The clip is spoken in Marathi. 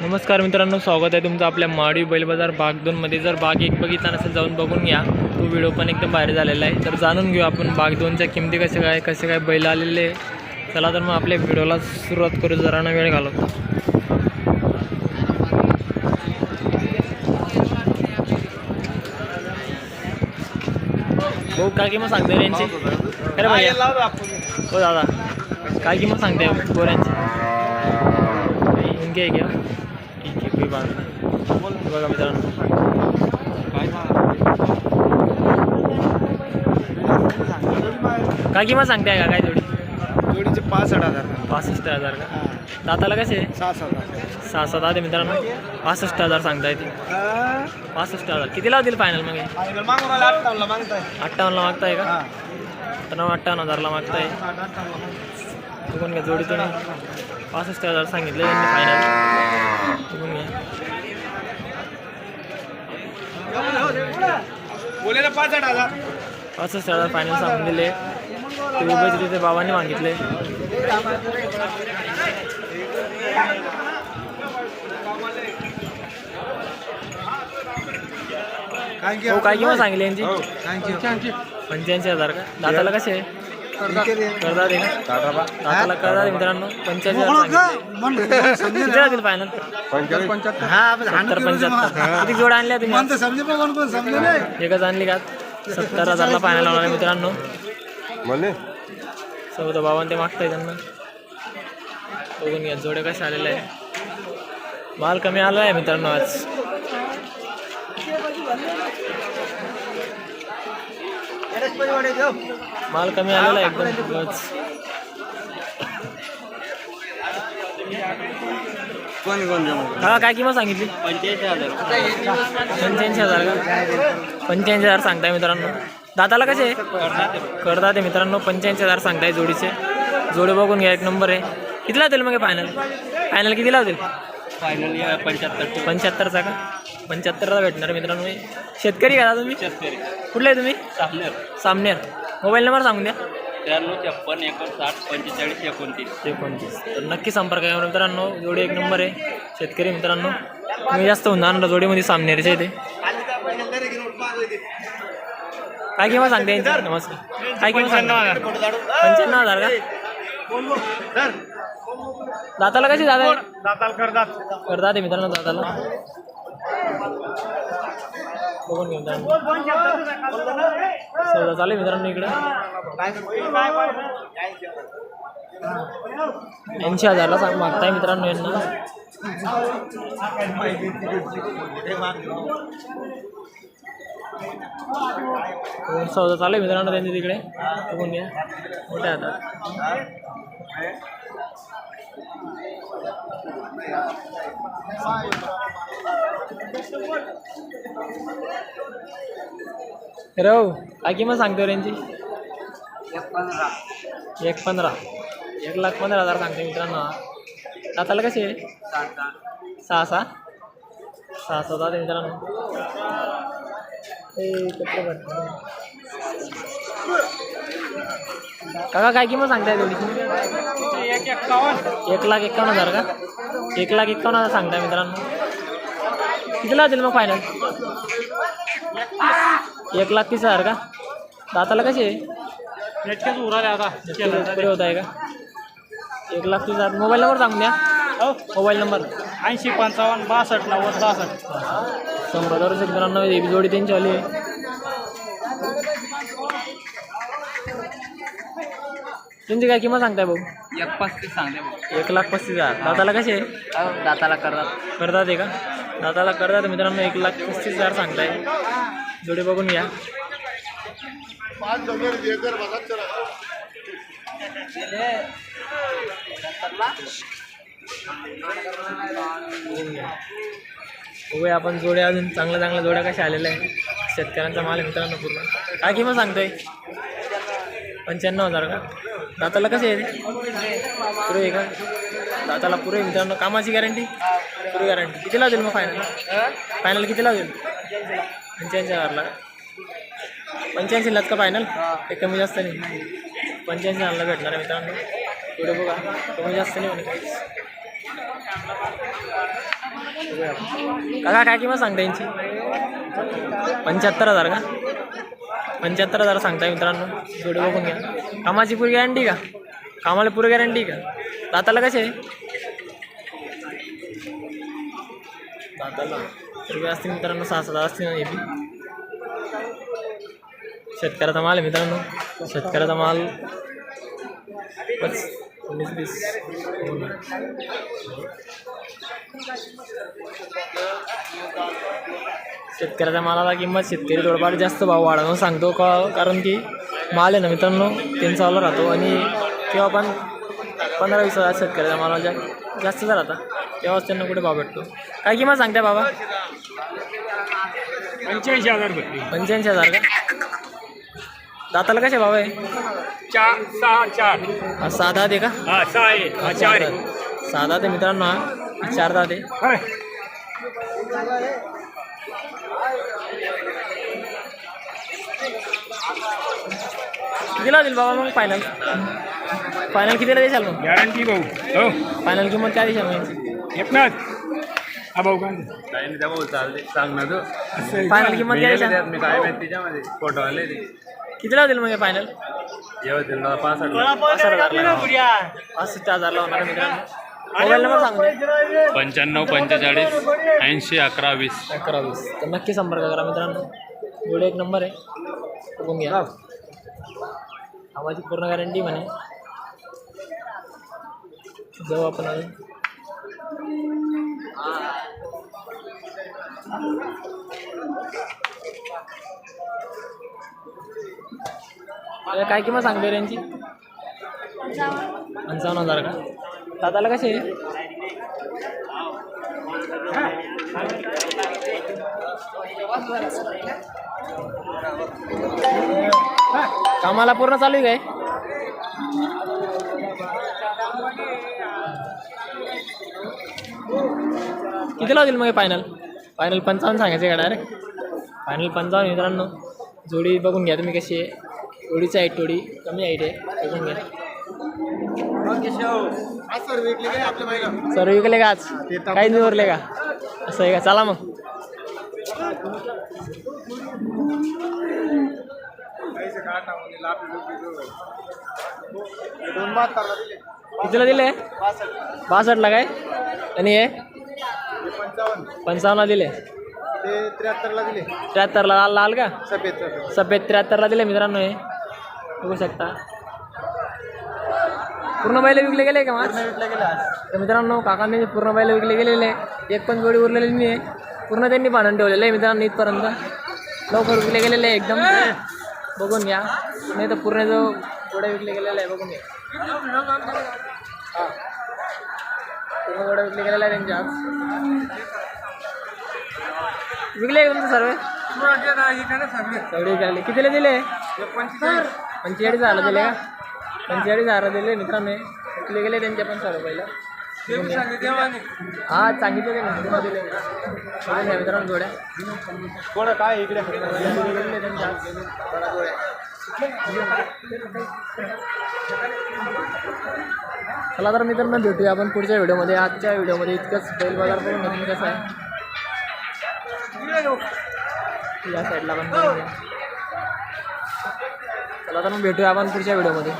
नमस्कार मित्रांनो स्वागत आहे तुमचं आपल्या माडी बैल बाजार भाग दोनमध्ये जर भाग एक बघितला नसेल जाऊन बघून घ्या. तो व्हिडिओ पण एकदम भारी झालेला आहे. तर जाणून घेऊ आपण भाग दोनच्या किमती कसे काय कसे काय बैल आलेले. चला तर मग आपल्या व्हिडिओला सुरुवात करू जरा ना वेळ घालवतो. भाऊ काय किंमत सांगते यांची? अरे हो दादा. काय किंमत सांगते गोऱ्यांची? घ्या बघा. मित्रांनो. काय किंमत सांगते का? काय थोडी जोडीचे पाच आठ हजार. पासष्ट हजार का? दाताला कसे? सहा सात हजार. सहा सात मित्रांनो. पासष्ट हजार सांगताय ते. पासष्ट हजार. किती लावतील फायनल मग हे? अठ्ठावन्नला मागताय. का? हा. तर अठ्ठावन्न हजारला मागताय. बघून घ्या जोडीतून पासष्ट हजार सांगितले यांनी फायनल बघून घ्या. पासष्ट हजार फायनल सांगून दिले. ते उभेच तिथे बाबांनी मागितले. काय हो काय किंमत सांगली यांची? पंच्याऐंशी हजार का? दाताला कसे? आहे? दे. दे मित्रांनो. सत्तर पंच्याहत्तर. किती जोड आणल्या तुम्ही? एकच आणली का? सत्तर हजारला फायनल होणार आहे मित्रांनो. चौदा बावन्न ते मागताय त्यांना. बघून घ्या जोड्या कशा आलेल्या आहे माल कमी आला आहे मित्रांनो आज. माल कमी आलेला एकदम. हा काय किंमत सांगितली? पंच्याऐंशी हजार. पंच्याऐंशी हजार का? पंच्याऐंशी हजार सांगताय मित्रांनो. दाताला कसे? करतात आहे मित्रांनो पंच्याऐंशी हजार सांगताय जोडीचे. जोडी बघून घ्या एक नंबर आहे. किती लावतील मग फायनल फायनल किती लावतील फायनल पंच्याहत्तर पंच्याहत्तरचा का? पंच्याहत्तरला भेटणार मित्रांनो हे. शेतकरी का तुम्ही? कुठले आहे तुम्ही? सामनेर. मोबाईल नंबर सांगून द्या. त्र्याण्णव छप्पन एकोणसाठ पंचेचाळीस एकोणतीस. एकोणतीस. तर नक्की संपर्क आहे मित्रांनो. जोडी एक नंबर आहे. शेतकरी मित्रांनो. मी जास्त होणार जोडीमध्ये सामनेरचे ते. काय किंमत सांगते नमस्कार. काय किंमत सांगते? पंच्याण्णव हजार का? दाताला कशी दादा दाताल करतात करतात मित्रांनो दाताला. बघून घेऊन जा. सौदा चालेल मित्रांनो इकडे. ऐंशी हजारला सांग मागताय मित्रांनो यांना. सौदा चालू आहे मित्रांनो त्यांच्या तिकडे. बघून घ्या. मोठ्या हातात. रो काय किंमत सांगतो रेंजची? एक पंधरा. एक लाख पंधरा हजार सांगते मित्रांनो. दाताला कसे? आहे सहा सहा सहा सहा दादा मित्रांनो. काका काय किंमत सांगताय थोडीशी एक एक लाख एक्कावन्न हजार का? एक लाख एक्कावन्न हजार सांगताय मित्रांनो. कितीला जातील मग फायनल एक लाख तीस हजार का? दाताला कसे नेटकेच आता पुढे होत आहे का? एक लाख तीस हजार. मोबाईल नंबर सांगून द्या. Mobile number. ऐंशी पंचावन्न बासष्ट नव्वद बासष्ट. संपर्कावर मित्रांनो ही जोडी त्यांची आली आहे. त्यांची काय किंमत सांगताय भाऊ? एक पस्तीस सांगते एक लाख पस्तीस हजार. दाताला कसे? आहे दाताला करतात. करतात आहे का? दाताला करतात. मित्रांनो एक लाख पस्तीस हजार सांगताय. जोडी बघून घ्या. बघूया आपण जोड्या अजून चांगल्या चांगल्या जोड्या कशा आलेल्या आहे शेतकऱ्यांचा माल आहे मित्रांनो पूर्ण. काय किंमत सांगतोय? पंच्याण्णव हजार का? दाताला कसे आहे पुरे आहे का दाताला पुरे मित्रांनो कामाची गॅरंटी पुरे गॅरंटी किती लावतील मग फायनल फायनल किती लावतील? पंच्याऐंशी हजारला पंच्याऐंशी पंच्याऐंशीलाच का फायनल ते कमी जास्त नाही. पंच्याऐंशी हजारला भेटणार आहे मित्रांनो. पुढे बघा. कमी जास्त नाही म्हणे काहीच काका काय किंमत सांगता यांची? पंच्याहत्तर हजार का? पंच्याहत्तर हजार सांगताय मित्रांनो. जोडी बघून घ्या. कामाची पुरी गॅरंटी का? कामाला पुरी गॅरंटी का? दाताला कसे? दाताला. असतील मित्रांनो सहा सात असतील ना. शेतकऱ्याचा माल आहे मित्रांनो. शेतकऱ्याचा माल उन्नीस वीस. शेतकऱ्याच्या मालाला किंमत शेतकरी थोडंफार जास्त भाव वाढवून सांगतो का? कारण की माल आहे ना मित्रांनो त्यांचा वाला राहतो. आणि तेव्हा पण पंधरा वीस हजार शेतकऱ्याच्या मालाला जा जास्त राहता तेव्हाच त्यांना कुठे भाव भेटतो. काय किंमत सांगताय बाबा? पंच्याऐंशी हजार पंच्याऐंशी हजार का? दाताला कसे भाव आहे? चार सहा चार. हा सहा दहा दे का? हा सहा आहे. चार आहे. सहा दहा ते मित्रांनो चार दहा दे कितीला देईल बाबा मग फायनल फायनल कितीला देशाल मग? गॅरंटी भाऊ. हो. फायनल किंमत काय देशाल मग? एकनाथ. हा भाऊ काय? काही नाही भाऊ चालते सांग ना तू फायनल किंमत मी काय गेले देशाल? त्यात, मी काय माहिती त्याच्यामध्ये फोटो आले ते. कितीला देईल मग फायनल मला पासष्ट पाच मित्रांनो. मोबाईल नंबर सांगू? पंच्याण्णव पंचेचाळीस ऐंशी अकरा वीस अकरा वीस तर नक्की संपर्क करा मित्रांनो. एवढे एक नंबर आहे. बघून घ्या. आवाजी पूर्ण गॅरंटी म्हणे. जाऊ आपण अजून. अरे काय किंमत सांगते यांची? पंचावन्न हजार का? दादाला कसे आहे? कामाला पूर्ण चालू आहे काय? किती लावतील मग फायनल फायनल पंचावन्न सांगायचे का डायरेक्ट फायनल पंचावन्न मित्रांनो. जोडी बघून घ्या तुम्ही कशी आहे. जोडीची आहे थोडी कमी हाईट आहे बघून घ्या. सर विकले का आज? काही नाही उरले का? असं आहे का? चला मग. कितीला दिले? बासष्टला काय? आणि हे? पंचावन्नला दिले. ते त्र्याहत्तरला दिले. त्र्याहत्तरला लाल लाल का? सफेद सफेद. त्र्याहत्तरला दिले मित्रांनो हे. बघू शकता. पूर्ण बैल विकले गेले का माझ तर मित्रांनो काकांनी पूर्ण बैल विकले गेलेले. एक पण जोडी उरलेली नाही आहे पूर्ण त्यांनी बांधून ठेवलेलं आहे मित्रांनो इथपर्यंत. लवकर विकले गेलेले एकदम. बघून घ्या. नाही तर पूर्ण जो गोड्या विकले गेलेला आहे बघून घ्या. हां. पूर्ण गोड्या विकले गेलेला आहे त्यांच्या आज. विकले का सर्व? सगळे विकले. कितीला दिले? पंचेचाळीस. हजार दिले का? पंचेचाळीस हजार दिले मित्रांनो. विकले गेले त्यांच्या पण सर्व पहिला. हा सांगितलं ते ना दिले बघून घ्या मित्रांनो जोड्या. थोडं काय इकडे. चला तर मित्रांनो भेटूया आपण पुढच्या व्हिडिओमध्ये. आजच्या व्हिडिओमध्ये इतकंच. बैल बाजार करून घेऊन कसं आहे? या साईडला पण. चला तर मग भेटूया आपण पुढच्या व्हिडिओमध्ये.